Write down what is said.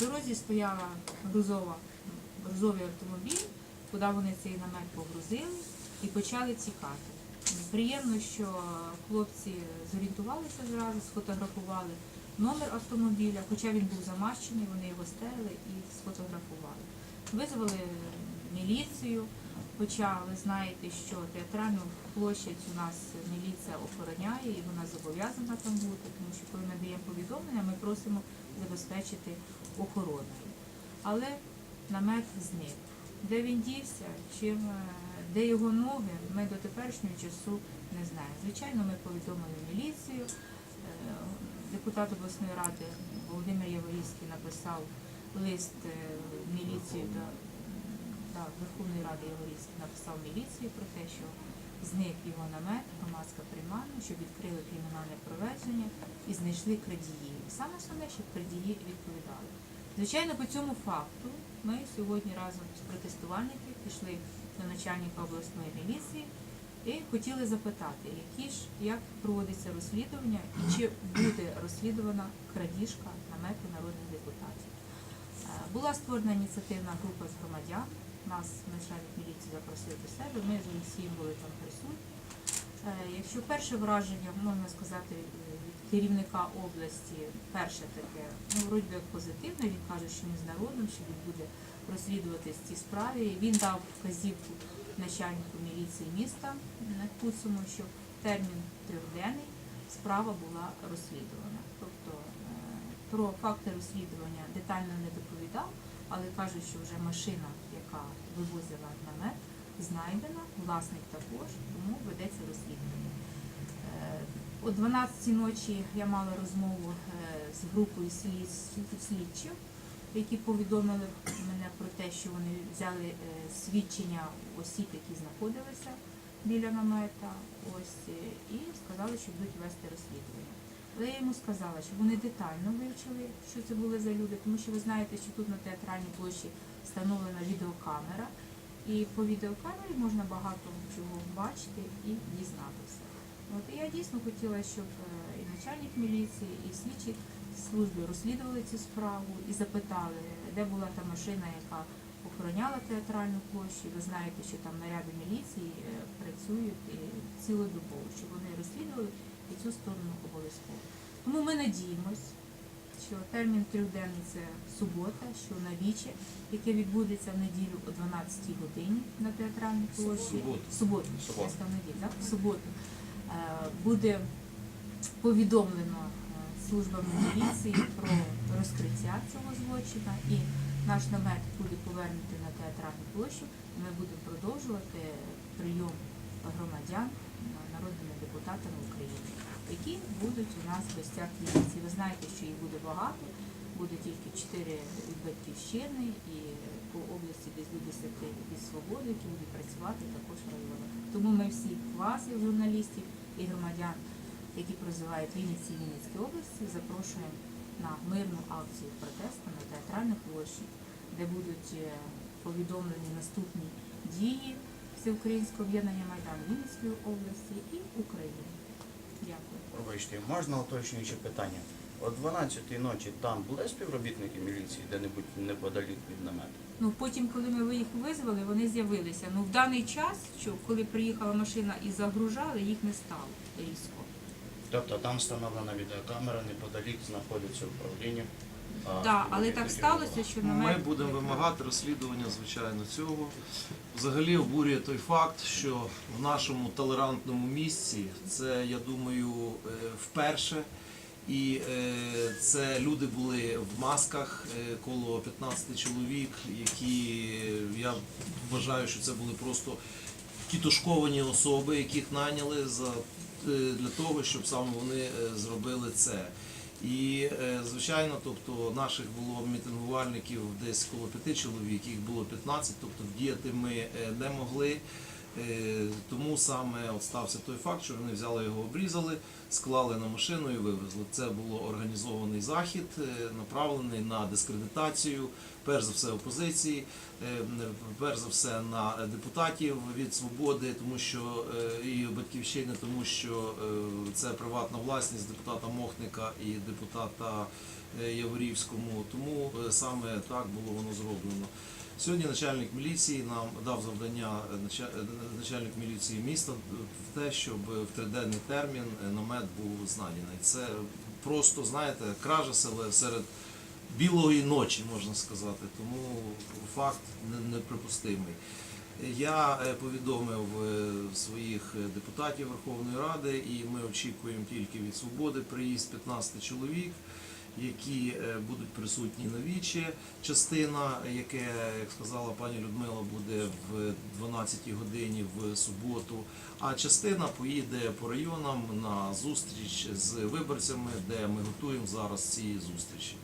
дорозі стояла грузова, грузовий автомобіль, куди вони цей намет погрузили і почали тікати. Приємно, що хлопці зорієнтувалися зразу, сфотографували номер автомобіля, хоча він був замащений, вони його стерли і сфотографували. Визвали міліцію, хоча ви знаєте, що театральну площадь у нас міліція охороняє і вона зобов'язана там бути, тому що коли ми даємо повідомлення, ми просимо забезпечити охороною. Але намет зник. Де він дівся, чим, е, де його ноги, ми до теперішнього часу не знаємо. Звичайно, ми повідомили міліцію. Е, Депутат обласної ради Володимир Яворівський написав лист е, в міліцію до да, Верховної Ради Яворівський написав міліцію про те, що зник його намет, громадська приймальня, щоб відкрили кримінальне провадження і знайшли крадії. Саме основне, щоб крадії відповідали. Звичайно, по цьому факту ми сьогодні разом з протестувальниками пішли до начальника обласної міліції і хотіли запитати, які ж як проводиться розслідування і чи буде розслідувана крадіжка намету народних депутатів. Була створена ініціативна група з громадян. Нас начальник міліції запросив до себе. Ми з Олексієм були там присутні. Е, Якщо перше враження, можна сказати, від керівника області, перше таке, ну, вроді як позитивне, він каже, що він з народом, що він буде розслідувати ці справи. Він дав вказівку начальнику міліції міста Куцому, що термін трьохденний справа була розслідувана. Про факти розслідування детально не доповідав, але кажуть, що вже машина, яка вивозила намет, знайдена, власник також, тому ведеться розслідування. Е, О 12 ночі я мала розмову е, з групою слід- слідчих, які повідомили мене про те, що вони взяли е, свідчення осіб, які знаходилися біля намета, ось, і сказали, що будуть вести розслідування. Але я йому сказала, щоб вони детально вивчили, що це були за люди, тому що ви знаєте, що тут на театральній площі встановлена відеокамера, і по відеокамері можна багато чого бачити і дізнатися. От і я дійсно хотіла, щоб е, і начальник міліції, і слідчі служби розслідували цю справу і запитали, де була та машина, яка охороняла театральну площу. Ви знаєте, що там наряди міліції е, працюють цілодобово, щоб вони розслідували і цю сторону обов'язково. Тому ми надіємось, що термін трьохденний це субота, що на віче, яке відбудеться в неділю о 12 годині на театральній площі. Суботу. В суботу, я неділю, так? В суботу буде повідомлено е, службами міліції про розкриття цього злочина і наш намет буде повернутий на театральну площу. і Ми будемо продовжувати прийом громадян народними депутатами України, які будуть у нас в гостях Вінниці. Ви знаєте, що їх буде багато, буде тільки 4 від батьківщини і по області десь до 10 від свободи, які будуть працювати також в районах. Тому ми всіх вас, і журналістів, і громадян, які проживають в Вінниці і Вінницькій області, запрошуємо на мирну акцію протесту на театральну площі, де будуть е, повідомлені наступні дії Всеукраїнського об'єднання Майдан Вінницької області і України. Дякую. Пробачте, можна уточнююче питання? О 12-й ночі там були співробітники міліції де-небудь неподалік від намету? Ну потім, коли ми їх визвали, вони з'явилися. Ну в даний час, що коли приїхала машина і загружали, їх не стало різко. Тобто там встановлена відеокамера, неподалік знаходиться управління. А Так, але так сталося, що Ми намет будемо вимагати розслідування, звичайно, цього. Взагалі обурює той факт, що в нашому толерантному місці це, я думаю, е, вперше. І е, це люди були в масках е, коло 15 чоловік, які е, я вважаю, що це були просто тітушковані особи, яких наняли за, е, для того, щоб саме вони е, зробили це. І е, звичайно, тобто наших було мітингувальників десь коло п'яти чоловік, їх було 15, тобто діяти ми е, не могли. Е, Тому саме от стався той факт, що вони взяли його, обрізали, склали на машину і вивезли. Це було організований захід, е, направлений на дискредитацію, перш за все опозиції, е, перш за все на депутатів від свободи, тому що і батьківщини, тому що це приватна власність депутата Мохника і депутата Яворівському. Тому саме так було воно зроблено. Сьогодні начальник міліції нам дав завдання е, е, начальник міліції міста в те, щоб в триденний термін е, намет був знайдений. Це просто, знаєте, кража селе- серед білої ночі, можна сказати. Тому факт неприпустимий. Я е, повідомив е, своїх е, депутатів Верховної Ради, і ми очікуємо тільки від свободи приїзд 15 чоловік, які е, будуть присутні на вічі. Частина, яке, як сказала пані Людмила, буде в 12 годині в суботу. А частина поїде по районам на зустріч з виборцями, де ми готуємо зараз ці зустрічі.